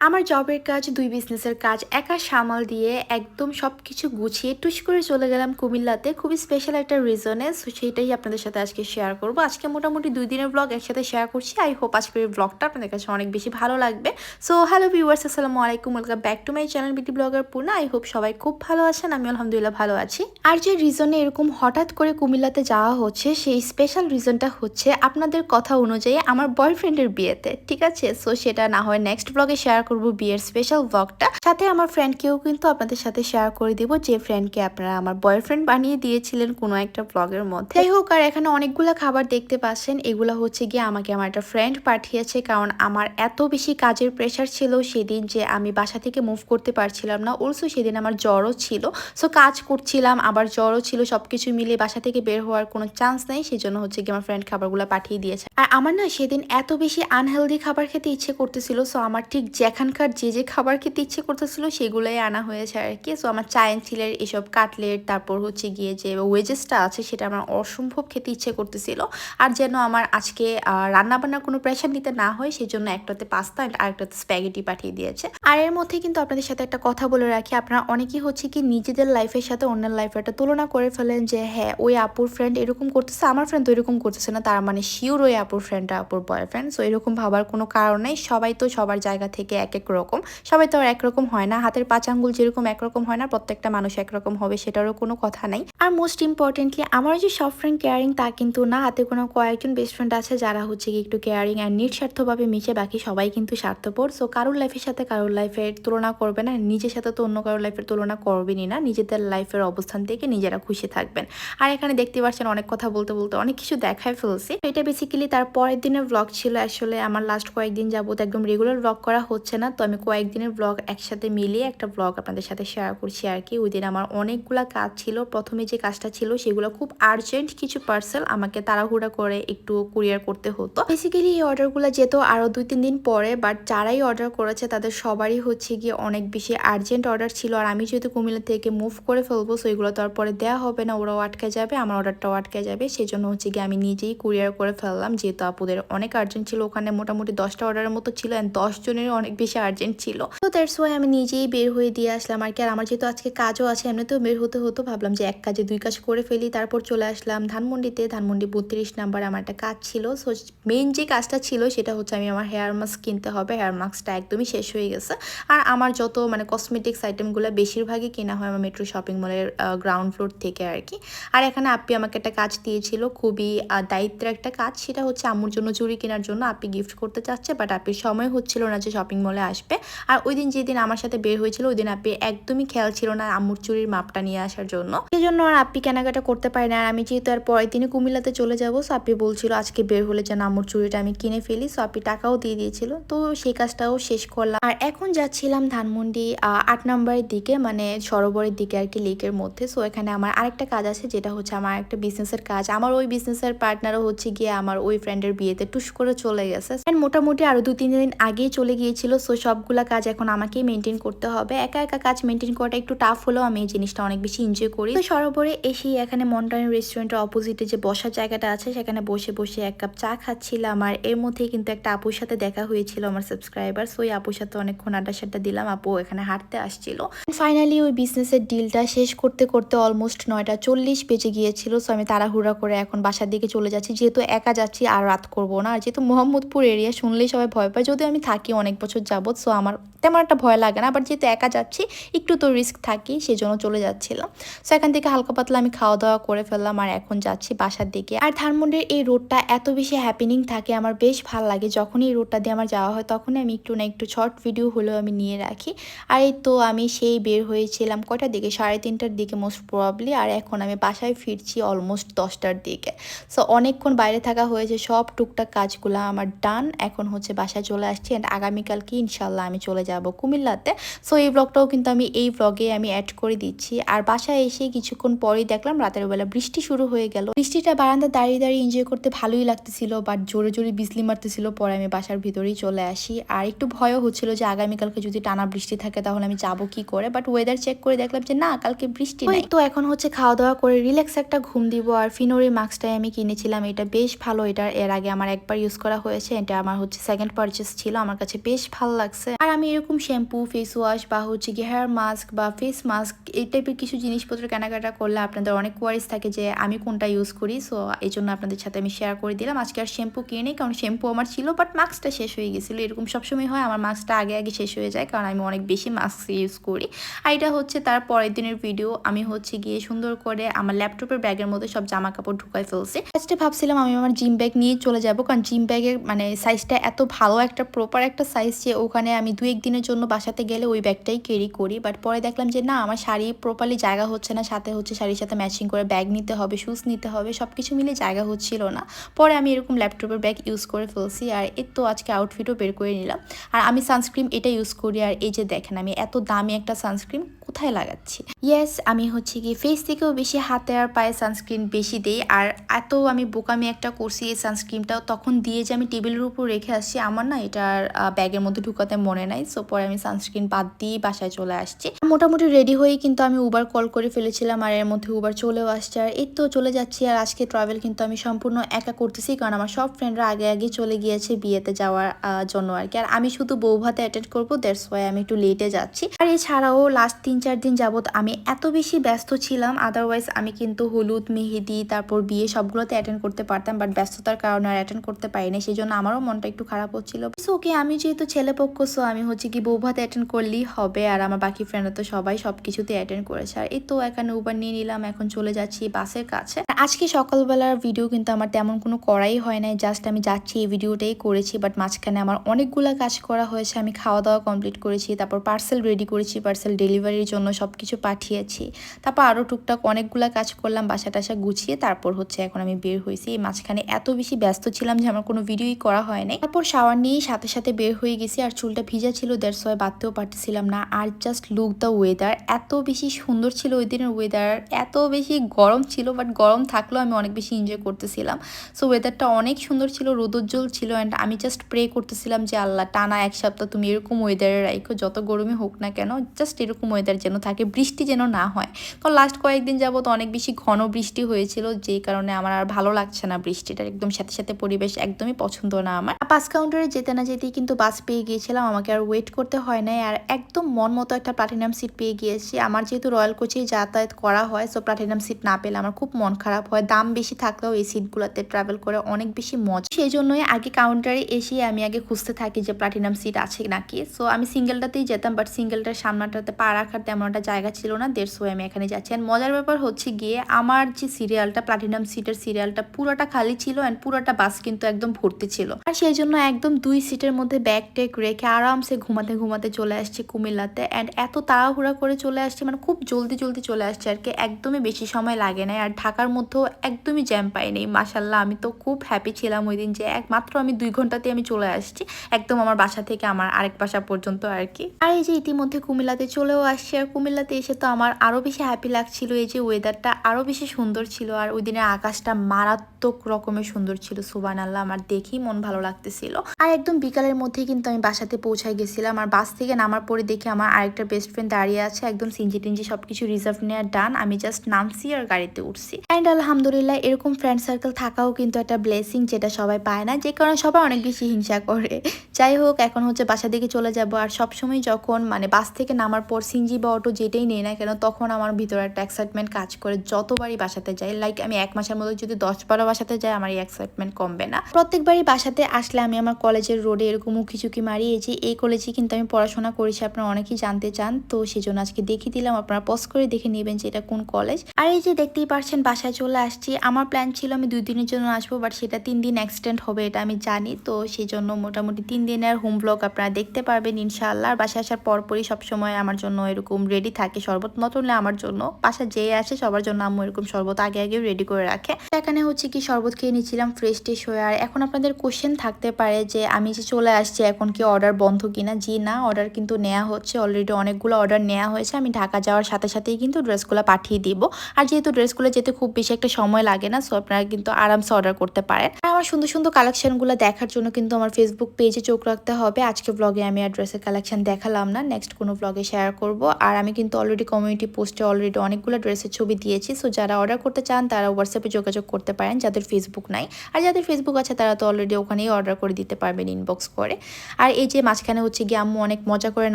আমার জবের কাজ, দুই বিজনেসের কাজ একা সামাল দিয়ে একদম সব কিছু গুছিয়ে টুস করে চলে গেলাম কুমিল্লাতে। খুবই স্পেশাল একটা রিজনে সো সেইটাই আপনাদের সাথে আজকে শেয়ার করব। আজকে মোটামুটি দুই দিনের ব্লগ একসাথে শেয়ার করছি। আই হোপ আজকের ব্লগটা আপনাদের কাছে অনেক বেশি ভালো লাগবে। সো হ্যালো ভিউয়ার্স আসসালামু আলাইকুম। Welcome back to my channel beauty blogger Purna I hope সবাই খুব ভালো আছেন, আমি আলহামদুলিল্লাহ ভালো আছি। আর যে রিজনে এরকম হঠাৎ করে কুমিল্লাতে যাওয়া হচ্ছে, সেই স্পেশাল রিজনটা হচ্ছে আপনাদের কথা অনুযায়ী আমার বয়ফ্রেন্ডের বিয়েতে, ঠিক আছে? সো সেটা না হয় নেক্সট ব্লগে শেয়ার করব বিয়ের স্পেশাল ব্লগটা সাথে আমার ফ্রেন্ডকেও কিন্তু আপনাদের সাথে শেয়ার করে দিব। যে ফ্রেন্ডকে আপনারা আমার বয়ফ্রেন্ড বানিয়ে দিয়েছিলেন কোনো একটা ব্লগের মধ্যে। যাই হোক, আর এখানে অনেকগুলো খাবার দেখতে পাচ্ছেন। এগুলো হচ্ছে গিয়ে আমাকে আমার একটা ফ্রেন্ড পাঠিয়েছে। কারণ আমার এত বেশি কাজের প্রেশার ছিল সেদিন যে আমি বাসা থেকে মুভ করতে পারছিলাম না। অলসো সেদিন আমার জ্বরও ছিল। সো কাজ করছিলাম, আবার জ্বরও ছিল। সবকিছু মিলিয়ে বাসা থেকে বের হওয়ার কোনো চান্স নেই। সেই জন্য হচ্ছে গিয়ে আমার ফ্রেন্ড খাবারগুলো পাঠিয়ে দিয়েছে। আর আমার না সেদিন এত বেশি আনহেলদি খাবার খেতে ইচ্ছে করতেছিল। সো আমার ঠিক যেখানকার যে যে খাবার খেতে ইচ্ছে করতেছিল সেগুলোই আনা হয়েছে আর কি। সো আমার চায়ন চিলের এসব কাটলেট, তারপর হচ্ছে গিয়ে যে ওয়েজেসটা আছে সেটা আমার অসম্ভব খেতে ইচ্ছে করতেছিল। আর যেন আমার আজকে রান্না বান্নার কোনো প্রেশার নিতে না হয় সেই জন্য একটাতে পাস্তা আর একটাতে স্প্যাগেটি পাঠিয়ে দিয়েছে। আর এর মধ্যে কিন্তু আপনাদের সাথে একটা কথা বলে রাখি, আপনারা অনেকেই হচ্ছে কি নিজেদের লাইফের সাথে অন্যের লাইফের একটা তুলনা করে ফেলেন যে হ্যাঁ ওই আপুর ফ্রেন্ড এরকম করতেছে, আমার ফ্রেন্ড তো এরকম করতেছে না, তার মানে শিওর ওই আপুর ফ্রেন্ডটা আপুর বয়ফ্রেন্ড সো এরকম ভাবার কোনো কারণ নেই, সবাই তো সবার জায়গা থেকে এক এক রকম। সবাই তো আর একরকম হয় না। হাতের পাঁচ আঙ্গুল যেরকম একরকম হয় না, প্রত্যেকটা মানুষ একরকম হবে, সেটারও কোনো কথা নেই। আর মোস্ট ইম্পর্টেন্টলি আমার যে সব ফ্রেন্ড কেয়ারিং তা কিন্তু না। হাতে কোনো কয়েকজন বেস্ট ফ্রেন্ড আছে যারা হচ্ছে কি একটু কেয়ারিং অ্যান্ড নিঃস্বার্থভাবে মিশে, বাকি সবাই কিন্তু স্বার্থপর। সো কারোর লাইফের সাথে কারোর লাইফের তুলনা করবে না। নিজের সাথে তো অন্য কারোর লাইফের তুলনা করবেনই না। নিজেদের লাইফের অবস্থান থেকে নিজেরা খুশি থাকবেন। আর এখানে দেখতে পাচ্ছেন অনেক কথা বলতে বলতে অনেক কিছু দেখায় ফেলছি। এটা বেসিক্যালি তার পরের দিনের ব্লগ ছিল। আসলে আমার লাস্ট কয়েকদিন যাবত একদম রেগুলার ব্লগ করা হচ্ছে না। তো আমি কয়েকদিনের ব্লগ একসাথে মিলিয়ে একটা ব্লগ আপনাদের সাথে শেয়ার করছি আর কি। ওই দিন আমার অনেকগুলো কাজ ছিল। প্রথমে যে কাজটা ছিল সেগুলো খুব আর্জেন্ট কিছু পার্সেল আমাকে তাড়াহুড়া করে একটু কুরিয়ার করতে হতো। বেসিক্যালি এই অর্ডারগুলো যেত আরও দুই তিন দিন পরে বাট যারাই অর্ডার করেছে তাদের সবারই হচ্ছে গিয়ে অনেক বেশি আর্জেন্ট অর্ডার ছিল। আর আমি যেহেতু কুমিল্লা থেকে মুভ করে ফেলব সো এগুলো তো আর দেওয়া হবে না। ওরাও আটকে যাবে, আমার অর্ডারটাও আটকে যাবে। সেই জন্য হচ্ছে গিয়ে আমি নিজেই কুরিয়ার করে ফেললাম। যেহেতু আপুদের অনেক আর্জেন্ট ছিল, ওখানে মোটামুটি দশটা অর্ডারের মতো ছিল অ্যান্ড দশ জনের অনেক বেশি আর্জেন্ট ছিল। তো দ্যাটস ওয়াই আমি নিজেই বের হয়ে দিয়ে আসলাম আর কি। আর আমার যেহেতু আজকে কাজও আছে, এমনিতেও বের হতে হতো, ভাবলাম যে এক কাজে দুই কাজ করে ফেলি, তারপর চলে আসলাম ধানমন্ডিতে। ধানমন্ডি বত্রিশ নাম্বার আমার একটা কাজ ছিল। সো মেন যে কাজটা ছিল, সেটা হচ্ছে আমি আমার হেয়ার মাস্ক কিনতে হবে। হেয়ার মাস্কটা একদমই শেষ হয়ে গেছে। আর আমার যত মানে কসমেটিক্স আইটেমগুলো বেশিরভাগই কেনা হয় আমার মেট্রো শপিং মলের গ্রাউন্ড ফ্লোর থেকে আর কি। আর এখানে আপনি আমাকে একটা কাজ দিয়েছিল, খুবই দায়িত্বের একটা কাজ। সেটা হচ্ছে আম্মুর জন্য চুড়ি কেনার জন্য আপনি গিফট করতে চাচ্ছে বাট আপির সময় হচ্ছিল না যে শপিং মলে আসবে। আর ওই দিন যেদিন আমার সাথে বের হয়েছিল ওই দিন আপনি একদমই খেয়াল ছিল না আম্মুর চুরির মাপটা নিয়ে আসার জন্য। সেই জন্য আর আপনি কেনাকাটা করতে পারি না। আর আমি যেহেতু আর পরের দিনে কুমিল্লাতে চলে যাব সো আপনি বলছিল আজকে বের হলে যেন আম্মুর চুরিটা আমি কিনে ফেলি সো আপনি টাকাও দিয়ে দিয়েছিল। তো সেই কাজটাও শেষ করলাম। আর এখন যাচ্ছিলাম ধানমন্ডি আট নম্বরের দিকে মানে সরোবরের দিকে আর কি লেকের মধ্যে। সো এখানে আমার আরেকটা কাজ আছে, যেটা হচ্ছে আমার একটা বিজনেসের কাজ। আমার ওই বিজনেসের পার্টনারও হচ্ছে গিয়ে আমার ওই ফ্রেন্ডের বিয়েতে টুস করে চলে গেছে। মোটামুটি আরও দু তিন দিন আগেই চলে গিয়েছিল সো সবগুলা কাজ এখন আমাকেই মেনটেন করতে হবে। একা একা কাজ মেনটেন করাটা একটু টাফ হলেও আমি এই জিনিসটা অনেক বেশি এনজয় করি। তো সরোবরে এসেই এখানে মন্টানি রেস্টুরেন্টের অপোজিটে যে বসার জায়গাটা আছে, সেখানে বসে বসে এক কাপ চা খাচ্ছিলাম। আর এর মধ্যেই কিন্তু একটা আপুর সাথে দেখা হয়েছিল আমার সাবস্ক্রাইবার সো ওই আপুর সাথে অনেকক্ষণ আড্ডা সাড্ডা দিলাম, আপু এখানে হাঁটতে আসছিল। ফাইনালি ওই বিজনেসের ডিলটা শেষ করতে করতে অলমোস্ট নয়টা চল্লিশ বেজে গিয়েছিল। সো আমি তাড়াহুড়া করে এখন বাসার দিকে চলে যাচ্ছি। যেহেতু একা যাচ্ছি, আর রাত করব না। আর যেহেতু মোহাম্মদপুর এরিয়া শুনলেই সবাই ভয় পায়। যদি আমি থাকি অনেক বছর যাবত সো আমার তেমন একটা ভয় লাগে না আবার যেহেতু একা যাচ্ছি, একটু তো রিস্ক থাকি সেই জন্য চলে যাচ্ছিলাম। সো এখান থেকে হালকা পাতলা আমি খাওয়া দাওয়া করে ফেললাম আর এখন যাচ্ছি বাসার দিকে। আর ধানমন্ডির এই রোডটা এত বেশি হ্যাপিনিং থাকে, আমার বেশ ভালো লাগে। যখনই এই রোডটা দিয়ে আমার যাওয়া হয়, তখনই আমি একটু না একটু শর্ট ভিডিও হলেও আমি নিয়ে রাখি। আর এই তো আমি সেই বের হয়েছিলাম কয়টার দিকে? সাড়ে তিনটার দিকে মোস্ট প্রবাবলি আর এখন আমি বাসায় ফিরছি অলমোস্ট দশটার দিকে। সো অনেকক্ষণ বাইরে থাকা হয়েছে, সব টুকটাক কাজগুলো আমার ডান এখন হচ্ছে বাসায় চলে আসছি অ্যান্ড আগামীকালকে ইনশাল্লাহ আমি চলে যাব কুমিল্লাতে। সো এই ব্লগটাও কিন্তু আমি এই ব্লগে আমি অ্যাড করে দিচ্ছি। আর বাসায় এসে কিছুক্ষণ পরেই দেখলাম রাতের বেলা বৃষ্টি শুরু হয়ে গেল। বৃষ্টিটা বারান্দা দাঁড়িয়ে দাঁড়িয়ে এনজয় করতে ভালোই লাগতেছিল বাট জোরে জোরে বিজলি মারতেছিল। পরে আমি বাসার ভিতরেই চলে আসি। আর একটু ভয়ও হচ্ছিল যে আগামীকালকে যদি টানা বৃষ্টি থাকে তাহলে আমি যাব কি করে? বাট ওয়েদার চেক করে দেখলাম যে না কালকে বৃষ্টি নেই। তো এখন হচ্ছে খাওয়া দাওয়া করে রিল্যাক্স একটা ঘুম দিব। আর ফিনোরি মাস্কটাই আমি কিনেছিলাম। এটা বেশ ভালো। এটা এর আগে আমার একবার ইউজ করা হয়েছে। এটা আমার হচ্ছে সেকেন্ড পারচেস ছিল। আমার কাছে বেশ ভালো লাগছে। আর আমি এরকম শ্যাম্পু ফেস ওয়াশ বা হচ্ছে গিয়ে হেয়ার মাস্ক বা ফেস মাস্ক এই টাইপের কিছু জিনিসপত্র কেনাকাটা করলে আপনাদের অনেক কোয়ারিজ থাকে যে আমি কোনটা ইউজ করি। সো এই জন্য আপনাদের সাথে আমি শেয়ার করে দিলাম। আজকে আর শ্যাম্পু কিনে কারণ শ্যাম্পু আমার ছিল বাট মাস্কটা শেষ হয়ে গেছিল। এরকম সবসময় হয়, আমার মাস্কটা আগে আগে শেষ হয়ে যায়, কারণ আমি অনেক বেশি মাস্ক ইউজ করি। আর এটা হচ্ছে তার পরের দিনের ভিডিও আমি হচ্ছে গিয়ে সুন্দর করে আমার ল্যাপটপের ব্যাগের মধ্যে সব জামা কাপড় ঢুকাই ফেলছি। ফার্স্টে ভাবছিলাম আমি আমার জিম ব্যাগ নিয়ে চলে যাব, কারণ জিম ব্যাগের মানে সাইজটা এত ভালো, একটা প্রপার একটা সাইজ যে ওখানে আমি দু এক দিনের জন্য বাসাতে গেলে ওই ব্যাগটাই ক্যারি করি। বাট পরে দেখলাম যে না, আমার শাড়ি প্রপারলি জায়গা হচ্ছে না, সাথে হচ্ছে শাড়ির সাথে ম্যাচিং করে ব্যাগ নিতে হবে শুজ নিতে হবে সব কিছু মিলে জায়গা হচ্ছিল না। পরে আমি এরকম ল্যাপটপের ব্যাগ ইউজ করে ফেলছি আর এর তো আজকে আউটফিটও বের করে নিলাম। আর আমি সানস্ক্রিন এটা ইউজ করি আর এই যে দেখেন, আমি এত দামি একটা সানস্ক্রিন কোথায় লাগাচ্ছি? ইয়েস আমি হচ্ছে কি ফেস থেকেও বেশি হাতে আর পায়ে সানস্ক্রিন বেশি দেই, আর এত আমি বোকামি একটা করছি এই সানস্ক্রিনটাও তখন দিয়ে যে আমি টেবিলের উপর রেখে আসছি, আমার না এটার ব্যাগের মধ্যে ঢুকাতে মনে নাই সো পরে আমি সানস্ক্রিন বাদ দিয়ে বাসায় চলে আসছি। মোটামুটি রেডি হয়ে কিন্তু আমি উবার কল করে ফেলেছিলাম, আর এর মধ্যে উবার চলেও আসছে, আর এই তো চলে যাচ্ছি, আর আজকে ট্রাভেল কিন্তু আমি সম্পূর্ণ একা করতেছি, কারণ আমার সব ফ্রেন্ডরা আগে আগে চলে গিয়েছে বিয়েতে যাওয়ার জন্য আর কি, আর আমি শুধু বউ ভাতে অ্যাটেন্ড করব দ্যাটস ওয়াই আমি একটু লেটে যাচ্ছি। আর এছাড়াও লাস্ট তিন চার দিন যাবত আমি এত বেশি ব্যস্ত ছিলাম আদারওয়াইজ আমি কিন্তু হলুদ, মেহেদি, তারপর বিয়ে সবগুলোতে অ্যাটেন্ড করতে পারতাম বাট ব্যস্ততার কারণে আর অ্যাটেন্ড করতে পারিনি সেই জন্য আমারও মনটা একটু খারাপ হচ্ছিল। সো ওকে আমি যেহেতু ছেলে পক্ষ সো আমি হচ্ছে কি বউ ভাতে অ্যাটেন্ড করলেই হবে, আর আমার বাকি ফ্রেন্ডরা তো সবাই সব কিছুতে অ্যাটেন্ড করেছে। আর এই তো এখানে উবার নিয়ে নিলাম, এখন চলে যাচ্ছি বাসের কাছে। আজকে সকালবেলার ভিডিও কিন্তু আমার তেমন কোনো করাই হয় নাই জাস্ট আমি যাচ্ছি এই ভিডিওটাই করেছি বাট মাঝখানে আমার অনেকগুলো কাজ করা হয়েছে, আমি খাওয়া দাওয়া কমপ্লিট করেছি, তারপর পার্সেল রেডি করেছি পার্সেল ডেলিভারির জন্য সব কিছু পাঠিয়েছি। তারপর আরও টুকটাক অনেকগুলো কাজ করলাম, বাসা টাসা গুছিয়ে তারপর হচ্ছে এখন আমি বের হয়েছি এই মাঝখানে এত বেশি ব্যস্ত ছিলাম যে আমার কোনো ভিডিওই করা হয় নাই। তারপর শাওয়ার নিয়েই সাথে সাথে বের হয়ে গেছি আর চুলটা ভিজা ছিল দেড় সয় বাঁধতেও পারতেছিলাম না। আর জাস্ট লুক দ্য ওয়েদার এত বেশি সুন্দর ছিল ওই দিনের ওয়েদার এত বেশি গরম ছিল বাট গরম থাকলেও আমি অনেক বেশি এনজয় করতেছিলাম। সো ওয়েদারটা অনেক সুন্দর ছিল, রোদোজ্জ্বল ছিল অ্যান্ড আমি জাস্ট প্রে করতেছিলাম যে, আল্লাহ, টানা এক সপ্তাহ তুমি এরকম ওয়েদারে রাখো যত গরমে হোক না কেন জাস্ট এরকম ওয়েদার যেন থাকে, বৃষ্টি যেন না হয়। কারণ লাস্ট কয়েকদিন যাবত অনেক বেশি ঘন বৃষ্টি হয়েছিল, যেই কারণে আমার আর ভালো লাগছে না বৃষ্টিটা। একদম সাথে সাথে পরিবেশ একদমই পছন্দ না আমার। বাস কাউন্টারে যেতে না যেতেই কিন্তু বাস পেয়ে গিয়েছিলাম, আমাকে আর ওয়েট করতে হয় নাই। আর একদম মন মতো একটা প্লাটিনাম সিট পেয়ে গিয়েছি। আমার যেহেতু রয়্যাল কোচেই যাতায়াত করা হয় সো প্লাটিনাম সিট না পেলে আমার খুব মন খারাপ হয়। দাম বেশি থাকলেও এই সিটগুলোতে ট্রাভেল করে অনেক বেশি মজা। সেই জন্যই আগে কাউন্টারে এসে আমি আগে খুঁজতে থাকি যে প্লাটিনাম সিট আছে নাকি। সো আমি সিঙ্গেলটাতেই যেতাম বাট সিঙ্গেলটার সামনাটাতে পা রাখার তেমন একটা জায়গা ছিল না দেড় সো আমি এখানে যাচ্ছি। অ্যান্ড মজার ব্যাপার হচ্ছে গিয়ে, আমার যে সিরিয়ালটা প্লাটিনাম সিটের সিরিয়ালটা পুরোটা খালি ছিল অ্যান্ড পুরোটা বাস কিন্তু একদম ভর্তি ছিল। আর সেই জন্য একদম দুই সিটের মধ্যে ব্যাগ টেক রেখে আরামসে ঘুমাতে ঘুমাতে চলে আসছি কুমিল্লাতে। অ্যান্ড এত তাড়াহুড়া করে চলে আসছে মানে খুব জলদি জলদি চলে আসছে আর কি, একদমই বেশি সময় লাগে না আর ঢাকার মধ্যেও একদমই জ্যাম পাইনি মাসাল্লাহ আমি তো খুব হ্যাপি ছিলাম ওই দিন যে একমাত্র আমি দুই ঘন্টাতে আমি চলে আসছি, একদম আমার বাসা থেকে আমার আরেক বাসা পর্যন্ত আর কি। আর এই যে ইতিমধ্যে কুমিল্লাতে চলেও আসছি আর কুমিল্লাতে এসে তো আমার আরও বেশি হ্যাপি লাগছিল। এই যে ওয়েদারটা আরও বেশি সুন্দর ছিল আর ওই দিনের আকাশটা মারাত্মক রকমের সুন্দর ছিল সুবান আল্লাহ আমার দেখেই মন ভালো লাগতেছিল। আর একদম বিকালের মধ্যে কিন্তু আমি বাসাতে পৌঁছায় গেছিলাম। আর বাস থেকে নামার পরে দেখি আমার আরেকটা বেস্ট ফ্রেন্ড দাঁড়িয়ে আছে। একদম সিঞ্জি টিঞ্জি সবকিছু রিজার্ভ নেওয়ার ডান আমি জাস্ট নামছি আর গাড়িতে উঠছি। অ্যান্ড আলহামদুলিল্লাহ, এরকম ফ্রেন্ড সার্কেল থাকাও কিন্তু একটা ব্লেসিং যেটা সবাই পায় না। যে কারণে সবাই অনেক বেশি হিংসা করে। যাই হোক, এখন হচ্ছে বাসা দিকে চলে যাব। আর সবসময় যখন মানে বাস থেকে নামার পর সিঞ্জি বা অটো যেটাই নেই না কেন, তখন আমার ভিতরে একটা এক্সাইটমেন্ট কাজ করে যতবারই বাসাতে যাই। লাইক আমি এক মাসের মধ্যে যদি দশ বারো বাসাতে যাই, আমার এই এক্সাইটমেন্ট কমবে না। প্রত্যেকবারই বাসাতে আসলে আমি আমার কলেজের রোডে এরকম উঁকি চুকি মারি এই এই কলেজে কিন্তু আমি পড়াশোনা করেছি, আপনারা অনেকেই জানতে চান। তো সেই জন্য আজকে দেখিয়ে দিলাম, আপনারা পজ করে দেখে নেবেন যে এটা কোন কলেজ আর এই যে দেখতেই পারছেন, বাসায় চলে আসছি। আমার প্ল্যান ছিল আমি দুই দিনের জন্য আসব বাট সেটা তিন দিন এক্সটেন্ড হবে, এটা আমি জানি। তো সেই জন্য মোটামুটি তিন দিনের হোম ব্লগ আপনারা দেখতে পারবেন, ইনশাআল্লাহ। আর বাসায় আসার পরপরই সবসময় আমার জন্য এরকম রেডি থাকে শরবত অনলি আমার জন্য বাসা যেয়ে আসে সবার জন্য আম্মু এরকম শরবত আগে আগে রেডি করে রাখে। এখানে হচ্ছে কি শরবত খেয়ে নিচ্ছিলাম ফ্রেশ টেশ হয়ে, আর এখন আপনাদের কোশ্চেন থাকতে পারে যে আমি যে চলে আসছি, এখন কি অর্ডার বন্ধ কিনা? জি না অর্ডার কিন্তু নেওয়া হচ্ছে অলরেডি অনেকগুলো অর্ডার নেওয়া হয়েছে, আমি ঢাকা যাওয়ার সাথে সাথেই কিন্তু ড্রেসগুলো পাঠিয়ে দিব। আর যেহেতু ড্রেসগুলো যেতে খুব বেশি একটা সময় লাগে না সো আপনারা কিন্তু আরামসে অর্ডার করতে পারেন। আর আমার সুন্দর সুন্দর কালেকশনগুলো দেখার জন্য কিন্তু আমার ফেসবুক পেজে চোখ রাখতে হবে। আজকে ব্লগে আমি আর ড্রেসের কালেকশন দেখালাম না নেক্সট কোনো ব্লগে শেয়ার করব। আর আমি কিন্তু অলরেডি কমিউনিটি পোস্টে অলরেডি অনেকগুলো ড্রেসের ছবি দিয়েছি সো যারা অর্ডার করতে চান তারা হোয়াটসঅ্যাপে যোগাযোগ করতে পারেন, যাদের ফেসবুক নাই। আর যাদের ফেসবুক আছে তারা তো অলরেডি ওখানেই অর্ডার করে দিতে পারবেন ইনবক্স করে। আর এই যে মাঝখানে হচ্ছে গিয়ে আম্মু অনেক মজা করে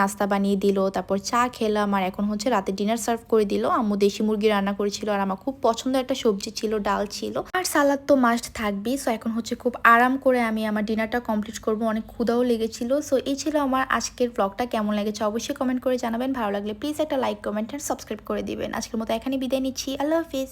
নাস্তা বানিয়ে দিল, তারপর চা খেলাম, আর এখন হচ্ছে রাতে ডিনার সার্ভ করে দিল। আম্মু দেশি মুরগি রান্না করেছিল আর আমার খুব পছন্দ একটা সবজি ছিল, ডাল ছিল। আর সালাদ তো মাস্ট থাকবেই সো এখন হচ্ছে খুব আরাম করে আমি আমার ডিনারটা কমপ্লিট করব, অনেক ক্ষুদাও লেগেছিল। সো এই ছিল আমার আজকের ব্লগটা কেমন লেগেছে অবশ্যই কমেন্ট করে জানাবেন, ভালো লাগলে প্লিজ একটা লাইক কমেন্ট অ্যান্ড সাবস্ক্রাইব করে দিবেন। আজকের মতো এখানে বিদায় নিচ্ছি। আল্লাহ হাফিজ